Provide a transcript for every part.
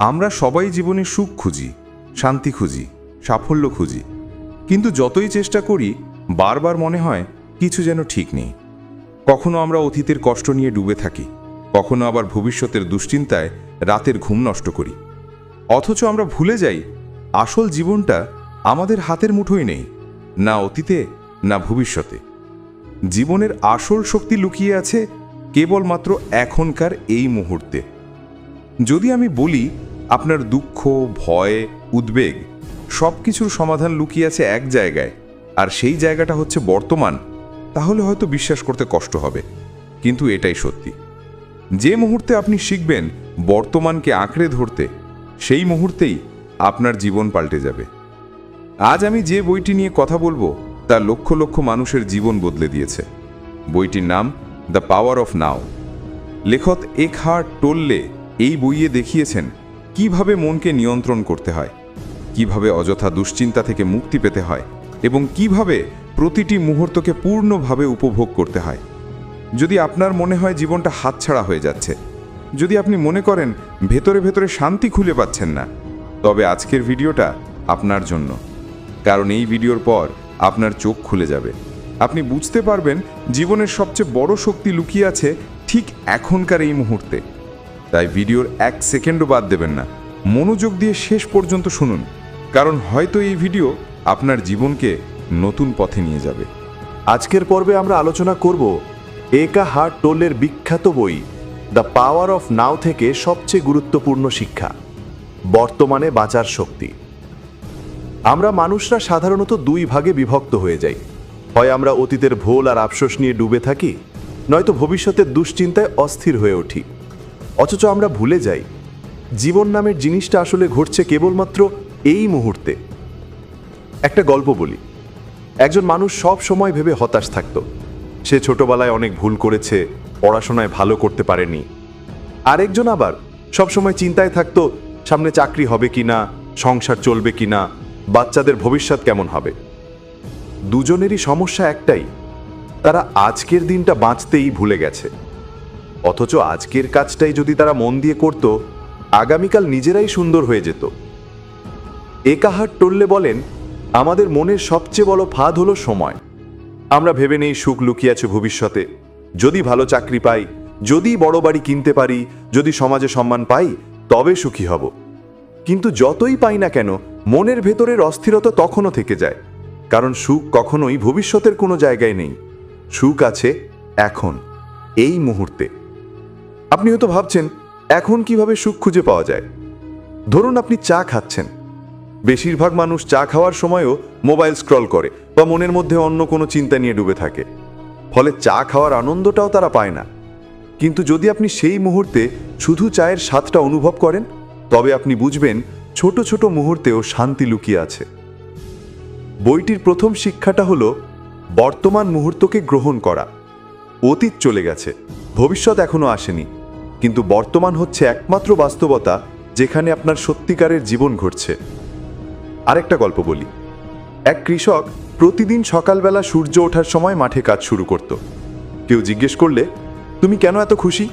আমরা সবাই জীবনে সুখ খুঁজি, শান্তি খুঁজি, সাফল্য খুঁজি। কিন্তু যতই চেষ্টা করি, বারবার মনে হয় কিছু যেন ঠিক নেই। কখনো আমরা অতীতের কষ্ট নিয়ে ডুবে থাকি, কখনো আবার ভবিষ্যতের দুশ্চিন্তায় রাতের ঘুম নষ্ট করি। অথচ আমরা ভুলে যাই, আসল জীবনটা আমাদের হাতের মুঠোয় নেই, না অতীতে, না ভবিষ্যতে। জীবনের আসল শক্তি লুকিয়ে আছে কেবলমাত্র এখনকার এই মুহূর্তে। যদি আমি বলি, আপনার দুঃখ, ভয়, উদ্বেগ সব কিছুর সমাধান লুকিয়ে আছে এক জায়গায়, আর সেই জায়গাটা হচ্ছে বর্তমান, তাহলে হয়তো বিশ্বাস করতে কষ্ট হবে। কিন্তু এটাই সত্যি। যে মুহূর্তে আপনি শিখবেন বর্তমানকে আঁকড়ে ধরতে, সেই মুহূর্তেই আপনার জীবন পাল্টে যাবে। আজ আমি যে বইটি নিয়ে কথা বলব, তা লক্ষ লক্ষ মানুষের জীবন বদলে দিয়েছে। বইটির নাম, দ্য পাওয়ার অফ নাও লেখক এক হার্ট টোল্লে এই বইয়ে দেখিয়েছেন কীভাবে মনকে নিয়ন্ত্রণ করতে হয়, কীভাবে অযথা দুশ্চিন্তা থেকে মুক্তি পেতে হয় এবং কীভাবে প্রতিটি মুহূর্তকে পূর্ণভাবে উপভোগ করতে হয়। যদি আপনার মনে হয় জীবনটা হাতছাড়া হয়ে যাচ্ছে, যদি আপনি মনে করেন ভেতরে ভেতরে শান্তি খুলে পাচ্ছেন না, তবে আজকের ভিডিওটা আপনার জন্য। কারণ এই ভিডিওর পর আপনার চোখ খুলে যাবে। আপনি বুঝতে পারবেন জীবনের সবচেয়ে বড় শক্তি লুকিয়ে আছে ঠিক এখনকার এই মুহূর্তে। তাই ভিডিওর এক সেকেন্ডও বাদ দেবেন না। মনোযোগ দিয়ে শেষ পর্যন্ত শুনুন, কারণ হয়তো এই ভিডিও আপনার জীবনকে নতুন পথে নিয়ে যাবে। আজকের পর্বে আমরা আলোচনা করব একা হার্ট টোলের বিখ্যাত বই, দ্য পাওয়ার অফ নাও থেকে সবচেয়ে গুরুত্বপূর্ণ শিক্ষা, বর্তমানে বাঁচার শক্তি। আমরা মানুষরা সাধারণত দুই ভাগে বিভক্ত হয়ে যাই। হয় আমরা অতীতের ভোল আর আফসোস নিয়ে ডুবে থাকি, নয়তো ভবিষ্যতের দুশ্চিন্তায় অস্থির হয়ে উঠি। অথচ আমরা ভুলে যাই। জীবন নামের জিনিসটা আসলে ঘটছে কেবলমাত্র এই মুহূর্তে। একটা গল্প বলি। একজন মানুষ সব সময় ভেবে হতাশ থাকত। সে ছোটবেলায় অনেক ভুল করেছে, পড়াশোনায় ভালো করতে পারেনি। আরেকজন আবার সব সময় চিন্তায় থাকতো, সামনে চাকরি হবে কিনা, সংসার চলবে কিনা, বাচ্চাদের ভবিষ্যৎ কেমন হবে। দুজনেরই সমস্যা একটাই, তারা আজকের দিনটা বাঁচতেই ভুলে গেছে। অথচ আজকের কাজটাই যদি তারা মন দিয়ে করত, আগামীকাল নিজেরাই সুন্দর হয়ে যেত। একাহার টললে বলেন, আমাদের মনের সবচেয়ে বড় ফাঁদ হলো সময়। আমরা ভেবে নেই সুখ লুকিয়ে আছে ভবিষ্যতে। যদি ভালো চাকরি পাই, যদি বড় বাড়ি কিনতে পারি, যদি সমাজে সম্মান পাই, তবে সুখী হব। কিন্তু যতই পাই না কেন, মনের ভেতরের অস্থিরতা তখনও থেকে যায়। কারণ সুখ কখনোই ভবিষ্যতের কোনো জায়গায় নেই। সুখ আছে এখন, এই মুহূর্তে। আপনি হয়তো ভাবছেন, এখন কীভাবে সুখ খুঁজে পাওয়া যায়? ধরুন আপনি চা খাচ্ছেন। বেশিরভাগ মানুষ চা খাওয়ার সময়ও মোবাইল স্ক্রল করে বা মনের মধ্যে অন্য কোনো চিন্তা নিয়ে ডুবে থাকে। ফলে চা খাওয়ার আনন্দটাও তারা পায় না। কিন্তু যদি আপনি সেই মুহূর্তে শুধু চায়ের স্বাদটা অনুভব করেন, তবে আপনি বুঝবেন ছোট ছোট মুহূর্তেও শান্তি লুকিয়ে আছে। বইটির প্রথম শিক্ষাটা হলো, বর্তমান মুহূর্তকে গ্রহণ করা। অতীত চলে গেছে, ভবিষ্যৎ এখনও আসেনি। কিন্তু বর্তমান হচ্ছে একমাত্র বাস্তবতা যেখানে আপনার সত্যিকারের জীবন ঘটছে। আরেকটা গল্প বলি। এক কৃষক প্রতিদিন সকালবেলা সূর্য ওঠার সময় মাঠে কাজ শুরু করত। কেউ জিজ্ঞেস করলে, তুমি কেন এত খুশি?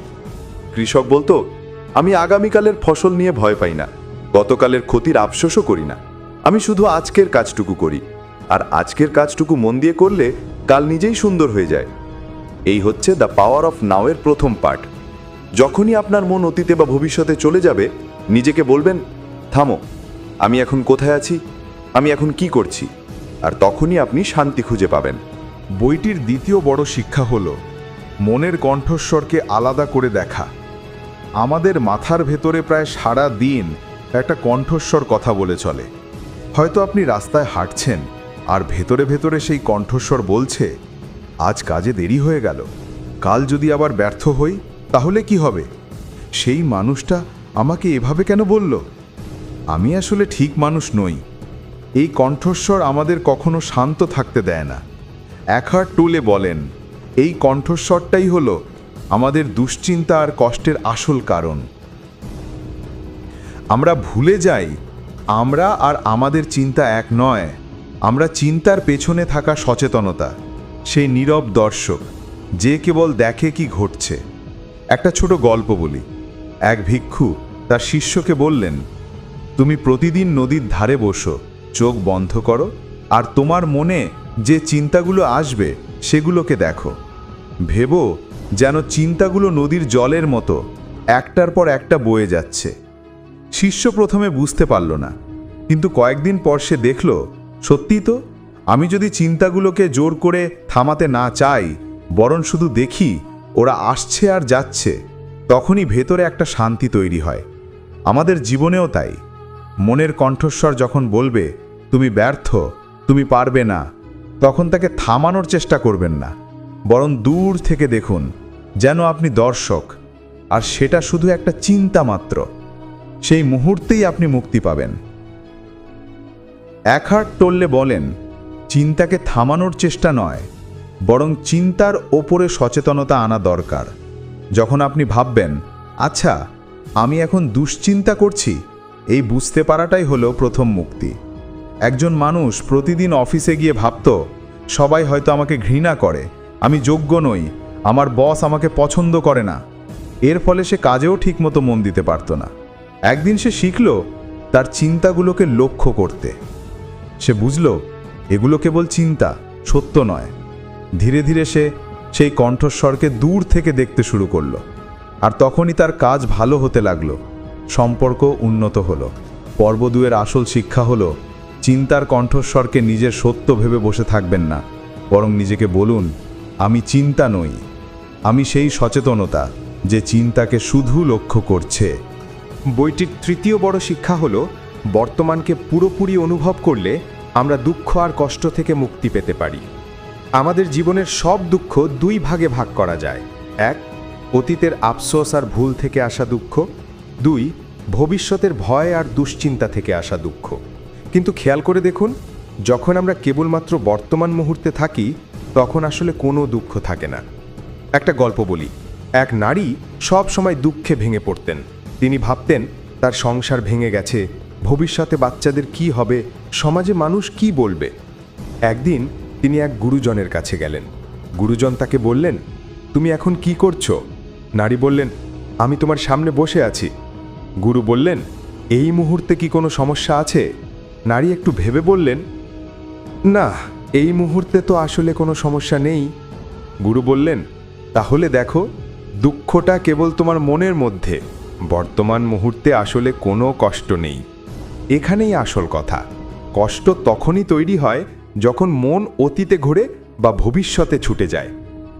কৃষক বলতো, আমি আগামীকালের ফসল নিয়ে ভয় পাই না। গতকালের ক্ষতির আফসোসও করি না। আমি শুধু আজকের কাজটুকু করি। আর আজকের কাজটুকু মন দিয়ে করলে কাল নিজেই সুন্দর হয়ে যায়। এই হচ্ছে দ্য পাওয়ার অফ নাওয়ের প্রথম পার্ট যখনই আপনার মন অতীতে বা ভবিষ্যতে চলে যাবে, নিজেকে বলবেন, থামো, আমি এখন কোথায় আছি? আমি এখন কি করছি? আর তখনই আপনি শান্তি খুঁজে পাবেন। বইটির দ্বিতীয় বড় শিক্ষা হল, মনের কণ্ঠস্বরকে আলাদা করে দেখা। আমাদের মাথার ভেতরে প্রায় সারা দিন একটা কণ্ঠস্বর কথা বলে চলে। হয়তো আপনি রাস্তায় হাঁটছেন, আর ভেতরে ভেতরে সেই কণ্ঠস্বর বলছে, আজ কাজে দেরি হয়ে গেল, কাল যদি আবার ব্যর্থ হই তাহলে কি হবে? সেই মানুষটা আমাকে এভাবে কেন বলল? আমি আসলে ঠিক মানুষ নই। এই কণ্ঠস্বর আমাদের কখনো শান্ত থাকতে দেয় না। একহার টুলে বলেন, এই কণ্ঠস্বরটাই হলো আমাদের দুশ্চিন্তা আর কষ্টের আসল কারণ। আমরা ভুলে যাই, আমরা আর আমাদের চিন্তা এক নয়। আমরা চিন্তার পেছনে থাকা সচেতনতা, সেই নীরব দর্শক, যে কেবল দেখে কি ঘটছে। একটা ছোট গল্প বলি। এক ভিক্ষু তার শিষ্যকে বললেন, তুমি প্রতিদিন নদীর ধারে বসো, চোখ বন্ধ করো, আর তোমার মনে যে চিন্তাগুলো আসবে সেগুলোকে দেখো। ভেবো যেন চিন্তাগুলো নদীর জলের মতো, একটার পর একটা বয়ে যাচ্ছে। শিষ্য প্রথমে বুঝতে পারল না, কিন্তু কয়েকদিন পর সে দেখল সত্যি তো, আমি যদি চিন্তাগুলোকে জোর করে থামাতে না চাই, বরং শুধু দেখি ওরা আসছে আর যাচ্ছে, তখনই ভেতরে একটা শান্তি তৈরি হয়। আমাদের জীবনেও তাই। মনের কণ্ঠস্বর যখন বলবে, তুমি ব্যর্থ, তুমি পারবে না, তখন তাকে থামানোর চেষ্টা করবেন না। বরং দূর থেকে দেখুন, যেন আপনি দর্শক, আর সেটা শুধু একটা চিন্তা মাত্র। সেই মুহূর্তেই আপনি মুক্তি পাবেন। এক হাট টললে বলেন, চিন্তাকে থামানোর চেষ্টা নয় বরং চিন্তার ওপরে সচেতনতা আনা দরকার। যখন আপনি ভাববেন আচ্ছা আমি এখন দুশ্চিন্তা করছি, এই বুঝতে পারাটাই হলো প্রথম মুক্তি। একজন মানুষ প্রতিদিন অফিসে গিয়ে ভাবত, সবাই হয়তো আমাকে ঘৃণা করে, আমি যোগ্য নই, আমার বস আমাকে পছন্দ করে না। এর ফলে সে কাজেও ঠিকমতো মন দিতে পারত না। একদিন সে শিখল তার চিন্তাগুলোকে লক্ষ্য করতে। সে বুঝল, এগুলো কেবল চিন্তা, সত্য নয়। ধীরে ধীরে সে সেই কণ্ঠস্বরকে দূর থেকে দেখতে শুরু করল। আর তখনই তার কাজ ভালো হতে লাগল। সম্পর্ক উন্নত হলো। পর্ব দুয়ের আসল শিক্ষা হলো, চিন্তার কণ্ঠস্বরকে নিজের সত্য ভেবে বসে থাকবেন না। বরং নিজেকে বলুন, আমি চিন্তা নই। আমি সেই সচেতনতা যে চিন্তাকে শুধু লক্ষ্য করছে। বইটির তৃতীয় বড় শিক্ষা হলো, বর্তমানকে পুরোপুরি অনুভব করলে আমরা দুঃখ আর কষ্ট থেকে মুক্তি পেতে পারি। আমাদের জীবনের সব দুঃখ দুই ভাগে ভাগ করা যায়। এক, অতীতের আফসোস আর ভুল থেকে আসা দুঃখ। দুই, ভবিষ্যতের ভয় আর দুশ্চিন্তা থেকে আসা দুঃখ। কিন্তু খেয়াল করে দেখুন, যখন আমরা কেবলমাত্র বর্তমান মুহূর্তে থাকি, তখন আসলে কোনো দুঃখ থাকে না। একটা গল্প বলি। এক নারী সব সময় দুঃখে ভেঙে পড়তেন। তিনি ভাবতেন, তার সংসার ভেঙে গেছে, ভবিষ্যতে বাচ্চাদের কি হবে, সমাজে মানুষ কি বলবে? একদিন তিনি এক গুরুজনের কাছে গেলেন। গুরুজন তাকে বললেন, তুমি এখন কি করছ? নারী বললেন, আমি তোমার সামনে বসে আছি। গুরু বললেন, এই মুহূর্তে কি কোনো সমস্যা আছে? নারী একটু ভেবে বললেন, না, এই মুহূর্তে তো আসলে কোনো সমস্যা নেই। গুরু বললেন, তাহলে দেখো, দুঃখটা কেবল তোমার মনের মধ্যে। বর্তমান মুহূর্তে আসলে কোনো কষ্ট নেই। এখানেই আসল কথা। কষ্ট তখনই তৈরি হয় যখন মন অতীতে ঘোরে বা ভবিষ্যতে ছুটে যায়।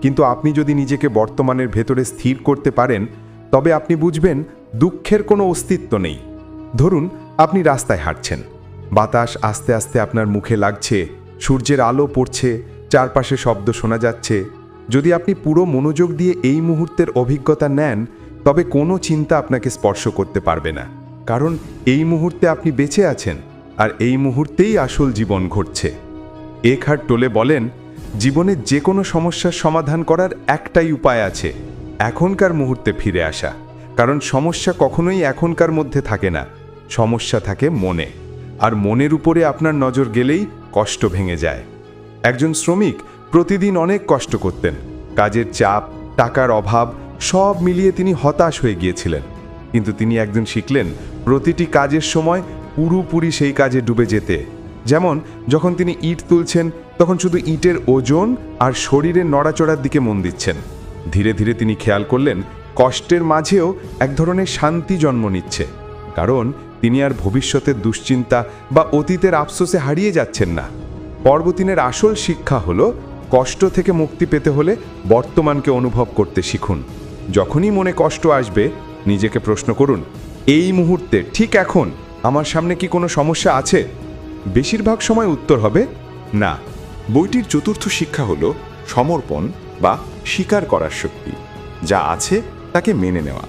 কিন্তু আপনি যদি নিজেকে বর্তমানের ভেতরে স্থির করতে পারেন, তবে আপনি বুঝবেন দুঃখের কোনো অস্তিত্ব নেই। ধরুন, আপনি রাস্তায় হাঁটছেন। বাতাস আস্তে আস্তে আপনার মুখে লাগছে, সূর্যের আলো পড়ছে, চারপাশে শব্দ শোনা যাচ্ছে। যদি আপনি পুরো মনোযোগ দিয়ে এই মুহূর্তের অভিজ্ঞতা নেন, তবে কোনো চিন্তা আপনাকে স্পর্শ করতে পারবে না। কারণ এই মুহূর্তে আপনি বেঁচে আছেন, আর এই মুহূর্তেই আসল জীবন ঘটছে। এখার টোলে বলেন, জীবনে যে কোনো সমস্যার সমাধান করার একটাই উপায় আছে, এখনকার মুহূর্তে ফিরে আসা। কারণ সমস্যা কখনোই এখনকার মধ্যে থাকে না, সমস্যা থাকে মনে। আর মনের উপরে আপনার নজর গেলেই কষ্ট ভেঙে যায়। একজন শ্রমিক প্রতিদিন অনেক কষ্ট করতেন, কাজের চাপ, টাকার অভাব, সব মিলিয়ে তিনি হতাশ হয়ে গিয়েছিলেন। কিন্তু তিনি একদিন শিখলেন, প্রতিটি কাজের সময় পুরোপুরি সেই কাজে ডুবে যেতে। যেমন, যখন তিনি ইট তুলছেন, তখন শুধু ইটের ওজন আর শরীরের নড়াচড়ার দিকে মন দিচ্ছেন। ধীরে ধীরে তিনি খেয়াল করলেন, কষ্টের মাঝেও এক ধরনের শান্তি জন্ম নিচ্ছে। কারণ, তিনি আর ভবিষ্যতের দুশ্চিন্তা বা অতীতের আফসোসে হারিয়ে যাচ্ছেন না। পর্বতিনের আসল শিক্ষা হলো, কষ্ট থেকে মুক্তি পেতে হলে বর্তমানকে অনুভব করতে শিখুন। যখনই মনে কষ্ট আসবে, নিজেকে প্রশ্ন করুন, এই মুহূর্তে, ঠিক এখন, আমার সামনে কি কোনো সমস্যা আছে? বেশিরভাগ সময় উত্তর হবে, না, বইটির চতুর্থ শিক্ষা হল সমর্পণ বা স্বীকার করার শক্তি, যা আছে তাকে মেনে নেওয়া।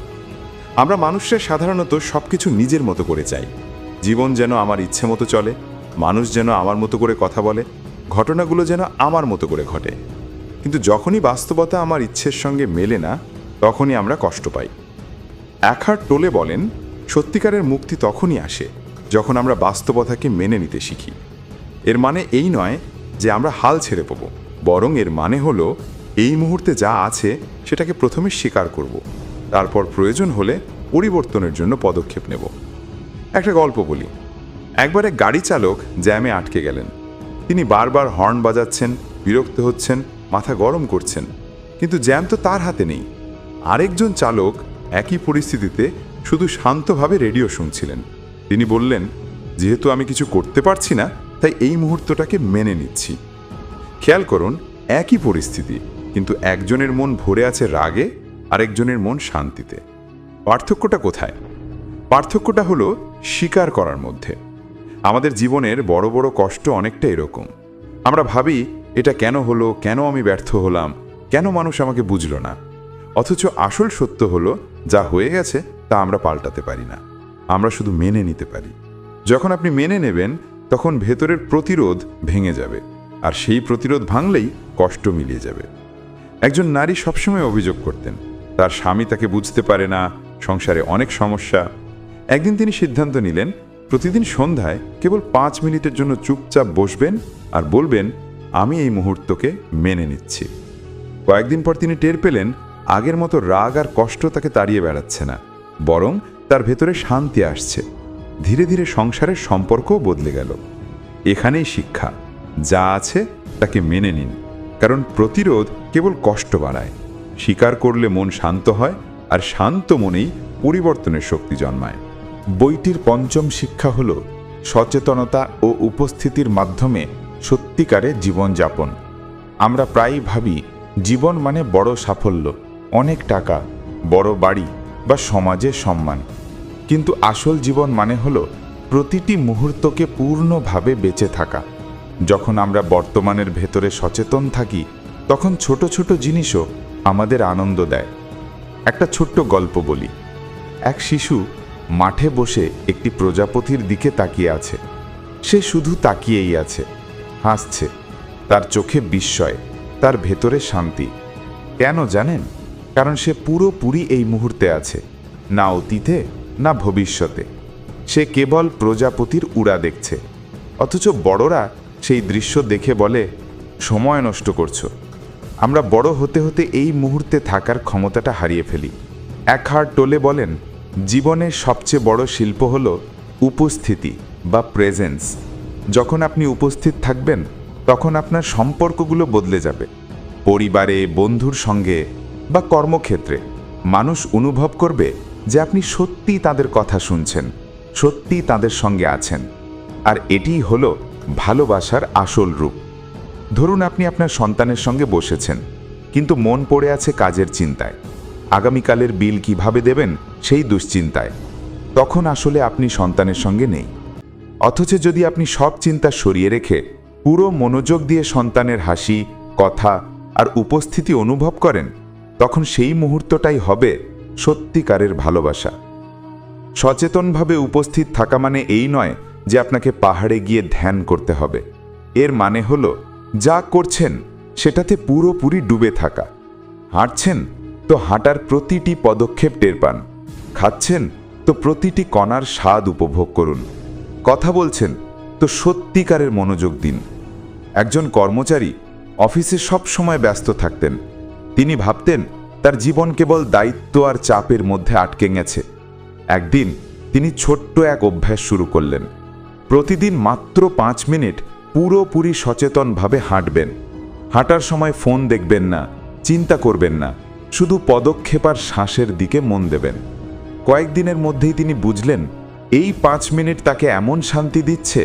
আমরা মানুষরা সাধারণত সব কিছু নিজের মতো করে চাই। জীবন যেন আমার ইচ্ছে মতো চলে, মানুষ যেন আমার মতো করে কথা বলে, ঘটনাগুলো যেন আমার মতো করে ঘটে। কিন্তু যখনই বাস্তবতা আমার ইচ্ছের সঙ্গে মেলে না, তখনই আমরা কষ্ট পাই। একহার টোলে বলেন, সত্যিকারের মুক্তি তখনই আসে যখন আমরা বাস্তবতাকে মেনে নিতে শিখি। এর মানে এই নয় যে আমরা হাল ছেড়ে পাবো বরং এর মানে হলো এই মুহূর্তে যা আছে সেটাকে প্রথমে স্বীকার করব, তারপর প্রয়োজন হলে পরিবর্তনের জন্য পদক্ষেপ নেব। একটা গল্প বলি। একবার এক গাড়ি চালক জ্যামে আটকে গেলেন। তিনি বারবার হর্ন বাজাচ্ছেন, বিরক্ত হচ্ছেন, মাথা গরম করছেন। কিন্তু জ্যাম তো তার হাতে নেই। আরেকজন চালক একই পরিস্থিতিতে শুধু শান্তভাবে রেডিও শুনছিলেন। তিনি বললেন, যেহেতু আমি কিছু করতে পারছি না, তাই এই মুহূর্তটাকে মেনে নিচ্ছি। খেয়াল করুন, একই পরিস্থিতি, কিন্তু একজনের মন ভরে আছে রাগে, আরেকজনের মন শান্তিতে। পার্থক্যটা কোথায়? পার্থক্যটা হলো স্বীকার করার মধ্যে। আমাদের জীবনের বড় বড় কষ্ট অনেকটা এরকম। আমরা ভাবি, এটা কেন হলো, কেন আমি ব্যর্থ হলাম, কেন মানুষ আমাকে বুঝলো না? অথচ আসল সত্য হলো, যা হয়ে গেছে, তা আমরা পাল্টাতে পারি না। আমরা শুধু মেনে নিতে পারি। যখন আপনি মেনে নেবেন, তখন ভেতরের প্রতিরোধ ভেঙে যাবে, আর সেই প্রতিরোধ ভাঙলেই কষ্ট মিলিয়ে যাবে। একজন নারী সবসময় অভিযোগ করতেন, তার স্বামী তাকে বুঝতে পারে না, সংসারে অনেক সমস্যা। একদিন তিনি সিদ্ধান্ত নিলেন, প্রতিদিন সন্ধ্যায় কেবল পাঁচ মিনিটের জন্য চুপচাপ বসবেন আর বলবেন, আমি এই মুহূর্তকে মেনে নিচ্ছি। কয়েকদিন পর তিনি টের পেলেন, আগের মতো রাগ আর কষ্ট তাকে তাড়িয়ে বেড়াচ্ছে না, বরং তার ভেতরে শান্তি আসছে। ধীরে ধীরে সংসারের সম্পর্কও বদলে গেল। এখানেই শিক্ষা। যা আছে তাকে মেনে নিন। কারণ প্রতিরোধ কেবল কষ্ট বাড়ায়। স্বীকার করলে মন শান্ত হয় আর শান্ত মনেই পরিবর্তনের শক্তি জন্মায়। বইটির পঞ্চম শিক্ষা হল, সচেতনতা ও উপস্থিতির মাধ্যমে সত্যিকারে জীবনযাপন আমরা প্রায়ই ভাবি, জীবন মানে বড় সাফল্য, অনেক টাকা, বড় বাড়ি বা সমাজে সম্মান। কিন্তু আসল জীবন মানে হল প্রতিটি মুহূর্তকে পূর্ণভাবে বেঁচে থাকা। যখন আমরা বর্তমানের ভেতরে সচেতন থাকি, তখন ছোট ছোট জিনিসও আমাদের আনন্দ দেয়। একটা ছোট্ট গল্প বলি। এক শিশু মাঠে বসে একটি প্রজাপতির দিকে তাকিয়ে আছে। সে শুধু তাকিয়েই আছে, হাসছে। তার চোখে বিস্ময়, তার ভেতরে শান্তি। কেন জানেন? কারণ সে পুরোপুরি এই মুহূর্তে আছে, না অতীতে, না ভবিষ্যতে। সে কেবল প্রজাপতির উড়া দেখছে, অথচ বড়রা সেই দৃশ্য দেখে বলে, সময় নষ্ট করছ। আমরা বড় হতে হতে এই মুহূর্তে থাকার ক্ষমতাটা হারিয়ে ফেলি। এক হার টোলে বলেন জীবনের সবচেয়ে বড় শিল্প হল উপস্থিতি বা প্রেজেন্স যখন আপনি উপস্থিত থাকবেন, তখন আপনার সম্পর্কগুলো বদলে যাবে। পরিবারে, বন্ধুর সঙ্গে বা কর্মক্ষেত্রে, মানুষ অনুভব করবে যে আপনি সত্যিই তাদের কথা শুনছেন, সত্যিই তাদের সঙ্গে আছেন। আর এটিই হলো ভালোবাসার আসল রূপ। ধরুন আপনি আপনার সন্তানের সঙ্গে বসেছেন, কিন্তু মন পড়ে আছে কাজের চিন্তায়। আগামীকালের বিল কীভাবে দেবেন সেই দুশ্চিন্তায়। তখন আসলে আপনি সন্তানের সঙ্গে নেই। অথচ যদি আপনি সব চিন্তা সরিয়ে রেখে পুরো মনোযোগ দিয়ে সন্তানের হাসি, কথা আর উপস্থিতি অনুভব করেন তখন সেই মুহূর্তটাই হবে সত্যিকারের ভালোবাসা। সচেতনভাবে উপস্থিত থাকা মানে এই নয় যে আপনাকে পাহাড়ে গিয়ে ধ্যান করতে হবে। এর মানে হলো, যা করছেন সেটাতে পুরোপুরি ডুবে থাকা। হাঁটছেন তো হাঁটার প্রতিটি পদক্ষেপ টের পান। খাচ্ছেন তো প্রতিটি কণার স্বাদ উপভোগ করুন। কথা বলছেন তো সত্যিকারের মনোযোগ দিন। একজন কর্মচারী অফিসে সব সময় ব্যস্ত থাকতেন। তিনি ভাবতেন, তার জীবন কেবল দায়িত্ব আর চাপের মধ্যে আটকে গেছে। একদিন তিনি ছোট্ট এক অভ্যাস শুরু করলেন। প্রতিদিন মাত্র পাঁচ মিনিট পুরোপুরি সচেতনভাবে হাঁটবেন। হাঁটার সময় ফোন দেখবেন না, চিন্তা করবেন না, শুধু পদক্ষেপ আর শ্বাসের দিকে মন দেবেন। কয়েকদিনের মধ্যেই তিনি বুঝলেন, এই পাঁচ মিনিট তাকে এমন শান্তি দিচ্ছে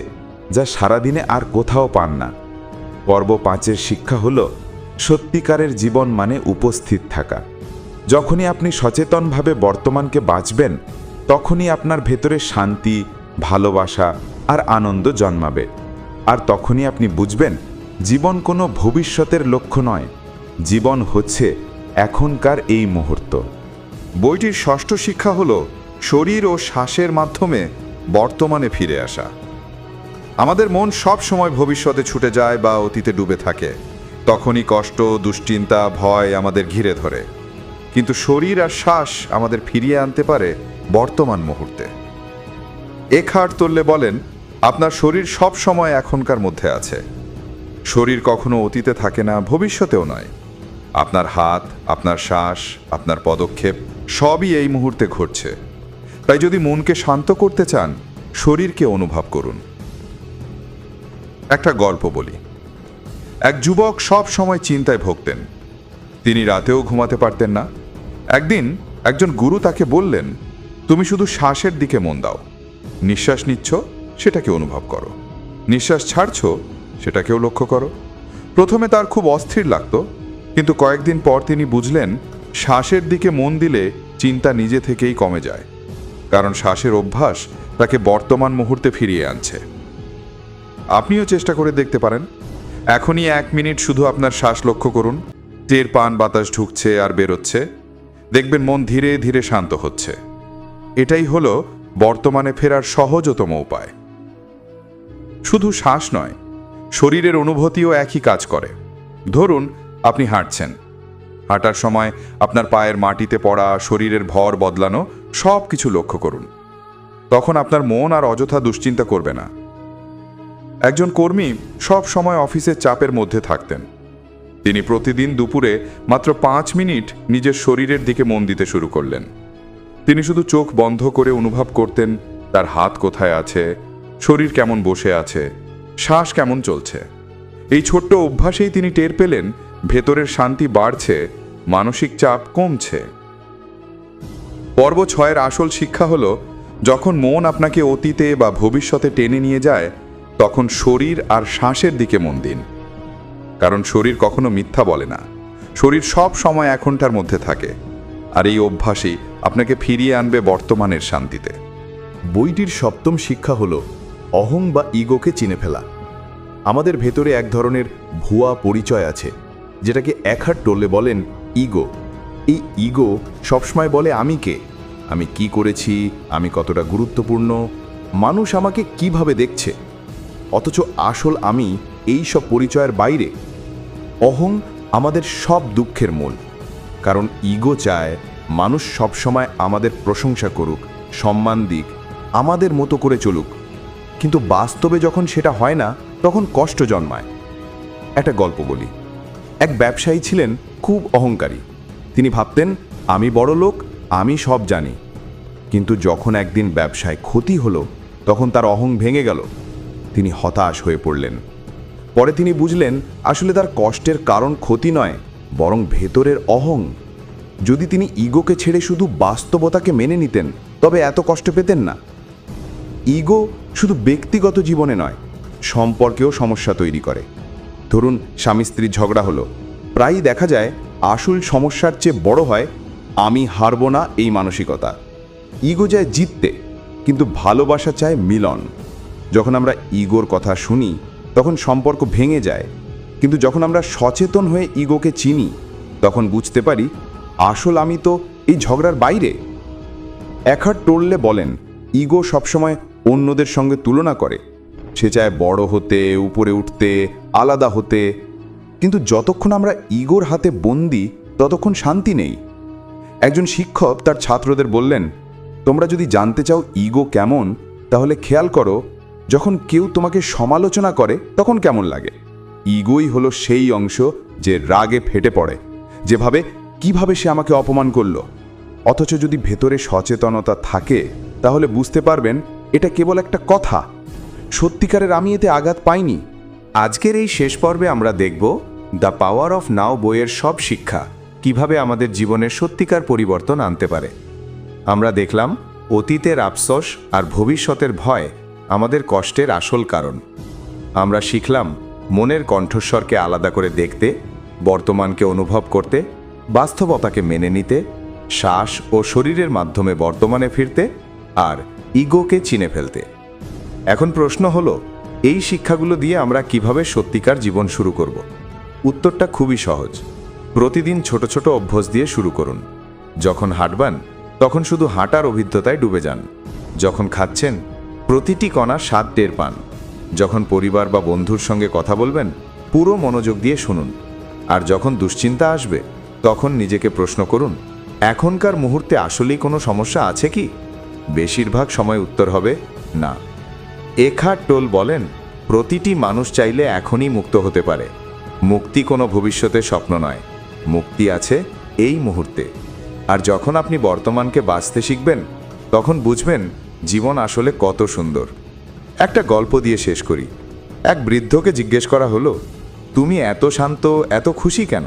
যা সারাদিনে আর কোথাও পান না। পর্ব পাঁচের শিক্ষা হল সত্যিকারের জীবন মানে উপস্থিত থাকা। যখনই আপনি সচেতনভাবে বর্তমানকে বাঁচবেন, তখনই আপনার ভেতরে শান্তি, ভালোবাসা আর আনন্দ জন্মাবে। আর তখনই আপনি বুঝবেন, জীবন কোনো ভবিষ্যতের লক্ষ্য নয়। জীবন হচ্ছে এখনকার এই মুহূর্ত। বইটির ষষ্ঠ শিক্ষা হল শরীর ও শ্বাসের মাধ্যমে বর্তমানে ফিরে আসা। আমাদের মন সব সময় ভবিষ্যতে ছুটে যায় বা অতীতে ডুবে থাকে। তখনই কষ্ট, দুশ্চিন্তা, ভয় আমাদের ঘিরে ধরে। কিন্তু শরীর আর শ্বাস আমাদের ফিরিয়ে আনতে পারে বর্তমান মুহূর্তে। এখাট তোললে বলেন, আপনার শরীর সব সময় এখনকার মধ্যে আছে। শরীর কখনো অতীতে থাকে না, ভবিষ্যতেও নয়। আপনার হাত, আপনার শ্বাস, আপনার পদক্ষেপ, সবই এই মুহূর্তে ঘটছে। তাই যদি মনকে শান্ত করতে চান, শরীরকে অনুভব করুন। একটা গল্প বলি। এক যুবক সব সময় চিন্তায় ভুগতেন। তিনি রাতেও ঘুমাতে পারতেন না। একদিন একজন গুরু তাকে বললেন, তুমি শুধু শ্বাসের দিকে মন দাও। নিঃশ্বাস নিচ্ছ, সেটাকে অনুভব করো। নিঃশ্বাস ছাড়ছ, সেটাকেও লক্ষ্য করো। প্রথমে তার খুব অস্থির লাগত, কিন্তু কয়েকদিন পর তিনি বুঝলেন, শ্বাসের দিকে মন দিলে চিন্তা নিজে থেকেই কমে যায়, কারণ শ্বাসের অভ্যাস তাকে বর্তমান মুহূর্তে ফিরিয়ে আনছে। আপনিও চেষ্টা করে দেখতে পারেন। এখনই এক মিনিট শুধু আপনার শ্বাস লক্ষ্য করুন। টের পান, বাতাস ঢুকছে আর বেরোচ্ছে। দেখবেন মন ধীরে ধীরে শান্ত হচ্ছে। এটাই হলো বর্তমানে ফেরার সহজতম উপায়। শুধু শ্বাস নয়, শরীরের অনুভূতিও একই কাজ করে। ধরুন, আপনি হাঁটছেন। হাঁটার সময় আপনার পায়ের মাটিতে পড়া, শরীরের ভর বদলানো সব কিছু লক্ষ্য করুন। তখন আপনার মন আর অযথা দুশ্চিন্তা করবে না। একজন কর্মী সব সময় অফিসের চাপের মধ্যে থাকতেন। তিনি প্রতিদিন দুপুরে মাত্র পাঁচ মিনিট নিজের শরীরের দিকে মন দিতে শুরু করলেন। তিনি শুধু চোখ বন্ধ করে অনুভব করতেন, তার হাত কোথায় আছে, শরীর কেমন বসে আছে, শ্বাস কেমন চলছে। এই ছোট্ট অভ্যাসেই তিনি টের পেলেন, ভেতরের শান্তি বাড়ছে, মানসিক চাপ কমছে। পর্ব ছয়ের আসল শিক্ষা হলো, যখন মন আপনাকে অতীতে বা ভবিষ্যতে টেনে নিয়ে যায় তখন শরীর আর শ্বাসের দিকে মন দিন। কারণ শরীর কখনো মিথ্যা বলে না। শরীর সব সময় এখনটার মধ্যে থাকে। আর এই অভ্যাসই আপনাকে ফিরিয়ে আনবে বর্তমানের শান্তিতে। বইটির সপ্তম শিক্ষা হল, অহং বা ইগোকে চিনে ফেলা। আমাদের ভেতরে এক ধরনের ভুয়া পরিচয় আছে, যেটাকে একহাট টললে বলেন ইগো। এই ইগো সবসময় বলে, আমি কে? আমি কি করেছি? আমি কতটা গুরুত্বপূর্ণ? মানুষ আমাকে কীভাবে দেখছে? অথচ আসল আমি এই সব পরিচয়ের বাইরে। অহং আমাদের সব দুঃখের মূল। কারণ ইগো চায় মানুষ সবসময় আমাদের প্রশংসা করুক, সম্মান দিক, আমাদের মতো করে চলুক। কিন্তু বাস্তবে যখন সেটা হয় না, তখন কষ্ট জন্মায়। একটা গল্প বলি। এক ব্যবসায়ী ছিলেন, খুব অহংকারী। তিনি ভাবতেন, আমি বড় লোক, আমি সব জানি। কিন্তু যখন একদিন ব্যবসায় ক্ষতি হলো, তখন তার অহং ভেঙে গেল। তিনি হতাশ হয়ে পড়লেন। পরে তিনি বুঝলেন, আসলে তার কষ্টের কারণ ক্ষতি নয়, বরং ভেতরের অহং। যদি তিনি ইগোকে ছেড়ে শুধু বাস্তবতাকে মেনে নিতেন, তবে এত কষ্ট পেতেন না। ইগো শুধু ব্যক্তিগত জীবনে নয়, সম্পর্কেও সমস্যা তৈরি করে। ধরুন, স্বামী স্ত্রীর ঝগড়া হলো। প্রায়ই দেখা যায়, আসল সমস্যার চেয়ে বড় হয়, আমি হারবো না এই মানসিকতা। ইগো যায় জিততে, কিন্তু ভালোবাসা চায় মিলন। যখন আমরা ইগোর কথা শুনি, তখন সম্পর্ক ভেঙে যায়। কিন্তু যখন আমরা সচেতন হয়ে ইগোকে চিনি, তখন বুঝতে পারি, আসল আমি তো এই ঝগড়ার বাইরে। একহাট টললে বলেন, ইগো সবসময় অন্যদের সঙ্গে তুলনা করে। সে চায় বড় হতে, উপরে উঠতে, আলাদা হতে। কিন্তু যতক্ষণ আমরা ইগোর হাতে বন্দি, ততক্ষণ শান্তি নেই। একজন শিক্ষক তার ছাত্রদের বললেন, তোমরা যদি জানতে চাও ইগো কেমন, তাহলে খেয়াল করো যখন কেউ তোমাকে সমালোচনা করে, তখন কেমন লাগে? ইগোই হলো সেই অংশ যে রাগে ফেটে পড়ে যেভাবে কীভাবে সে আমাকে অপমান করল। অথচ যদি ভেতরে সচেতনতা থাকে, তাহলে বুঝতে পারবেন এটা কেবল একটা কথা। সত্যিকারের আমি এতে আঘাত পাইনি। আজকের এই শেষ পর্বে আমরা দেখব দ্য পাওয়ার অফ নাও বইয়ের সব শিক্ষা কীভাবে আমাদের জীবনের সত্যিকার পরিবর্তন আনতে পারে। আমরা দেখলাম অতীতের আফসোস আর ভবিষ্যতের ভয় আমাদের কষ্টের আসল কারণ। আমরা শিখলাম, মনের কণ্ঠস্বরকে আলাদা করে দেখতে, বর্তমানকে অনুভব করতে, বাস্তবতাকে মেনে নিতে, শ্বাস ও শরীরের মাধ্যমে বর্তমানে ফিরতে আর ইগোকে চিনে ফেলতে। এখন প্রশ্ন হলো, এই শিক্ষাগুলো দিয়ে আমরা কীভাবে সত্যিকার জীবন শুরু করব? উত্তরটা খুবই সহজ। প্রতিদিন ছোট ছোট অভ্যাস দিয়ে শুরু করুন। যখন হাঁটবান, তখন শুধু হাঁটার অভিজ্ঞতায় ডুবে যান। যখন খাচ্ছেন প্রতিটি কণা স্বাদ টের পান। যখন পরিবার বা বন্ধুর সঙ্গে কথা বলবেন, পুরো মনোযোগ দিয়ে শুনুন। আর যখন দুশ্চিন্তা আসবে, তখন নিজেকে প্রশ্ন করুন, এখনকার মুহূর্তে আসলেই কোনো সমস্যা আছে কি? বেশিরভাগ সময় উত্তর হবে, না। এখার টোল বলেন, প্রতিটি মানুষ চাইলে এখনই মুক্ত হতে পারে। মুক্তি কোনো ভবিষ্যতে স্বপ্ন নয়। মুক্তি আছে এই মুহূর্তে। আর যখন আপনি বর্তমানকে বাঁচতে শিখবেন, তখন বুঝবেন জীবন আসলে কত সুন্দর। একটা গল্প দিয়ে শেষ করি। এক বৃদ্ধকে জিজ্ঞেস করা হলো, তুমি এত শান্ত, এত খুশি কেন?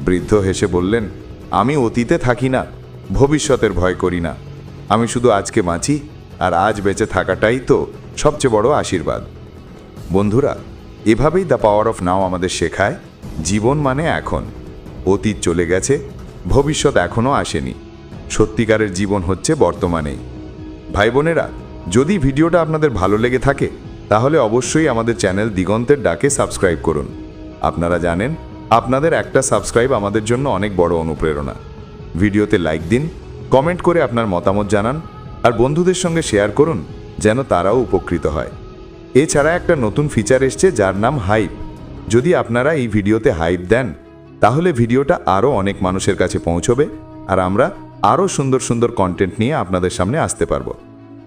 বৃদ্ধ হেসে বললেন, আমি অতীতে থাকি না, ভবিষ্যতের ভয় করি না। আমি শুধু আজকে বাঁচি, আর আজ বেঁচে থাকাটাই তো সবচেয়ে বড় আশীর্বাদ। বন্ধুরা, এভাবেই দ্য পাওয়ার অফ নাও আমাদের শেখায়, জীবন মানে এখন। অতীত চলে গেছে, ভবিষ্যৎ এখনও আসেনি। সত্যিকারের জীবন হচ্ছে বর্তমানেই। ভাই বোনেরা, যদি ভিডিওটা আপনাদের ভালো লেগে থাকে, তাহলে অবশ্যই আমাদের চ্যানেল দিগন্তের ডাকে সাবস্ক্রাইব করুন। আপনারা জানেন, আপনাদের একটা সাবস্ক্রাইব আমাদের জন্য অনেক বড় অনুপ্রেরণা। ভিডিওতে লাইক দিন, কমেন্ট করে আপনার মতামত জানান, আর বন্ধুদের সঙ্গে শেয়ার করুন, যেন তারাও উপকৃত হয়। এছাড়া একটা নতুন ফিচার এসছে যার নাম হাইপ। যদি আপনারা এই ভিডিওতে হাইপ দেন, তাহলে ভিডিওটা আরও অনেক মানুষের কাছে পৌঁছবে, আর আমরা আরও সুন্দর সুন্দর কন্টেন্ট নিয়ে আপনাদের সামনে আসতে পারব।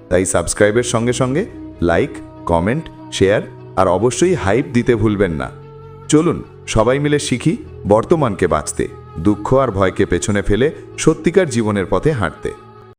তাই সাবস্ক্রাইবের সঙ্গে সঙ্গে লাইক কমেন্ট শেয়ার আর অবশ্যই হাইপ দিতে ভুলবেন না। চলুন, সবাই মিলে শিখি বর্তমানকে বাঁচতে, দুঃখ আর ভয়কে পেছনে ফেলে সত্যিকার জীবনের পথে হাঁটতে।